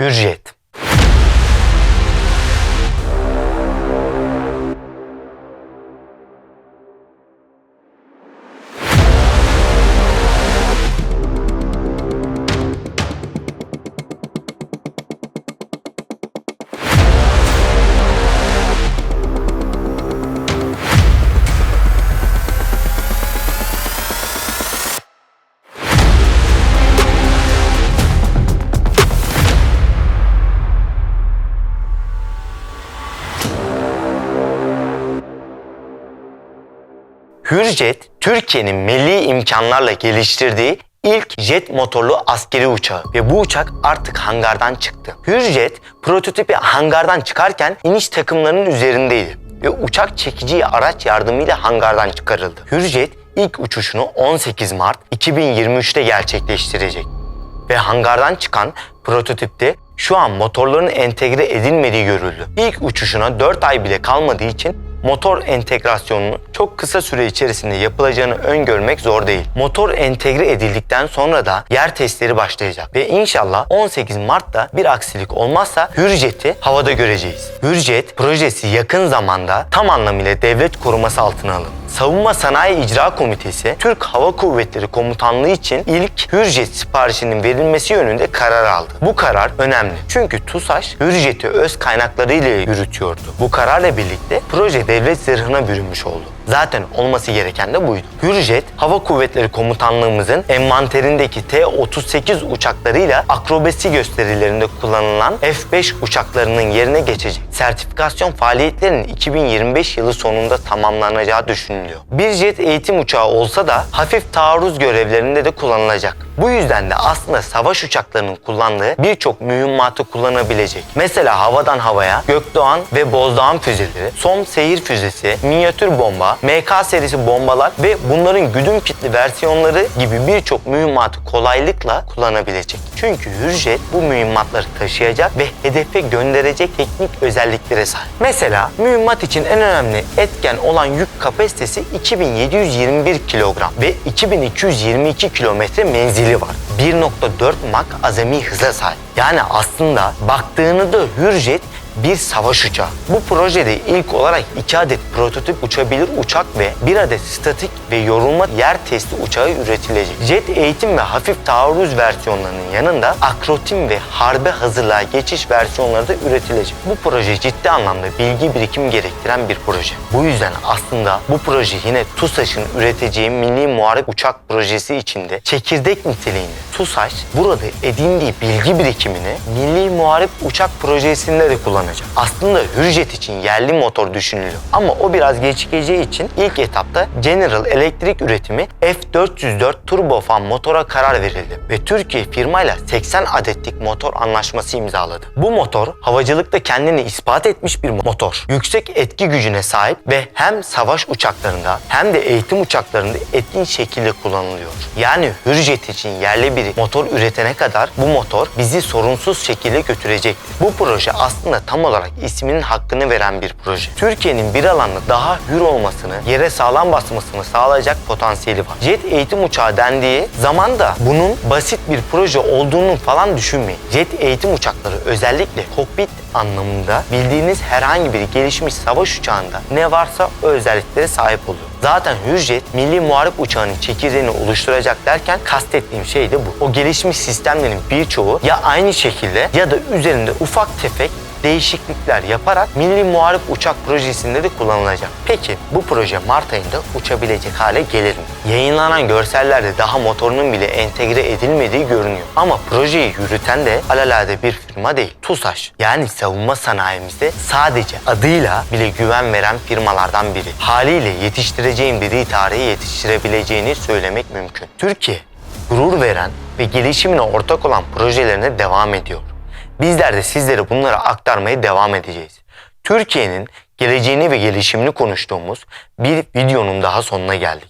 Hürjet. Hürjet, Türkiye'nin milli imkanlarla geliştirdiği ilk jet motorlu askeri uçağı ve bu uçak artık hangardan çıktı. Hürjet prototipi hangardan çıkarken iniş takımlarının üzerindeydi ve uçak çekici araç yardımıyla hangardan çıkarıldı. Hürjet ilk uçuşunu 18 Mart 2023'te gerçekleştirecek ve hangardan çıkan prototipte şu an motorların entegre edilmediği görüldü. İlk uçuşuna 4 ay bile kalmadığı için motor entegrasyonunun çok kısa süre içerisinde yapılacağını öngörmek zor değil. Motor entegre edildikten sonra da yer testleri başlayacak ve inşallah 18 Mart'ta bir aksilik olmazsa Hürjet'i havada göreceğiz. Hürjet projesi yakın zamanda tam anlamıyla devlet koruması altına alındı. Savunma Sanayi İcra Komitesi, Türk Hava Kuvvetleri Komutanlığı için ilk Hürjet siparişinin verilmesi yönünde karar aldı. Bu karar önemli. Çünkü TUSAŞ Hürjet'i öz kaynaklarıyla yürütüyordu. Bu kararla birlikte proje devlet zırhına bürünmüş oldu. Zaten olması gereken de buydu. Hürjet, Hava Kuvvetleri Komutanlığımızın envanterindeki T-38 uçaklarıyla akrobasi gösterilerinde kullanılan F-5 uçaklarının yerine geçecek. Sertifikasyon faaliyetlerinin 2025 yılı sonunda tamamlanacağı düşünülüyor. Bir jet eğitim uçağı olsa da hafif taarruz görevlerinde de kullanılacak. Bu yüzden de aslında savaş uçaklarının kullandığı birçok mühimmatı kullanabilecek. Mesela havadan havaya Gökdoğan ve Bozdağın füzeleri, SOM seyir füzesi, minyatür bomba, MK serisi bombalar ve bunların güdüm kitli versiyonları gibi birçok mühimmatı kolaylıkla kullanabilecek. Çünkü Hürjet bu mühimmatları taşıyacak ve hedefe gönderecek teknik özelliklere sahip. Mesela mühimmat için en önemli etken olan yük kapasitesi 2721 kilogram ve 2222 kilometre menzili var. 1.4 Mach azami hıza sahip. Yani aslında baktığını da Hürjet bir savaş uçağı. Bu projede ilk olarak iki adet prototip uçabilir uçak ve bir adet statik ve yorulma yer testi uçağı üretilecek. Jet eğitim ve hafif taarruz versiyonlarının yanında akrotim ve harbe hazırlığa geçiş versiyonları da üretilecek. Bu proje ciddi anlamda bilgi birikim gerektiren bir proje. Bu yüzden aslında bu proje yine TUSAŞ'ın üreteceği milli muharip uçak projesi içinde çekirdek niteliğinde. TUSAŞ burada edindiği bilgi birikimini milli muharip uçak projesinde de kullanacak. Aslında Hürjet için yerli motor düşünülüyor. Ama o biraz gecikeceği için ilk etapta General Electric üretimi F404 turbofan motora karar verildi ve Türkiye firmayla 80 adetlik motor anlaşması imzaladı. Bu motor havacılıkta kendini ispat etmiş bir motor. Yüksek etki gücüne sahip ve hem savaş uçaklarında hem de eğitim uçaklarında etkin şekilde kullanılıyor. Yani Hürjet için yerli bir motor üretene kadar bu motor bizi sorunsuz şekilde götürecektir. Bu proje aslında tam olarak isminin hakkını veren bir proje. Türkiye'nin bir alanda daha hür olmasını, yere sağlam basmasını sağlayacak potansiyeli var. Jet eğitim uçağı dendiği zaman da bunun basit bir proje olduğunu falan düşünmeyin. Jet eğitim uçakları özellikle kokpit anlamında bildiğiniz herhangi bir gelişmiş savaş uçağında ne varsa o özelliklere sahip oluyor. Zaten Hürjet milli muharip uçağının çekirdeğini oluşturacak derken kastettiğim şey de bu. O gelişmiş sistemlerin birçoğu ya aynı şekilde ya da üzerinde ufak tefek değişiklikler yaparak milli muharip uçak projesinde de kullanılacak. Peki bu proje Mart ayında uçabilecek hale gelir mi? Yayınlanan görsellerde daha motorunun bile entegre edilmediği görünüyor. Ama projeyi yürüten de alalade bir firma değil. TUSAŞ yani savunma sanayimizde sadece adıyla bile güven veren firmalardan biri. Haliyle yetiştireceğin biri tarihi yetiştirebileceğini söylemek mümkün. Türkiye gurur veren ve gelişimine ortak olan projelerine devam ediyor. Bizler de sizlere bunları aktarmaya devam edeceğiz. Türkiye'nin geleceğini ve gelişimini konuştuğumuz bir videonun daha sonuna geldik.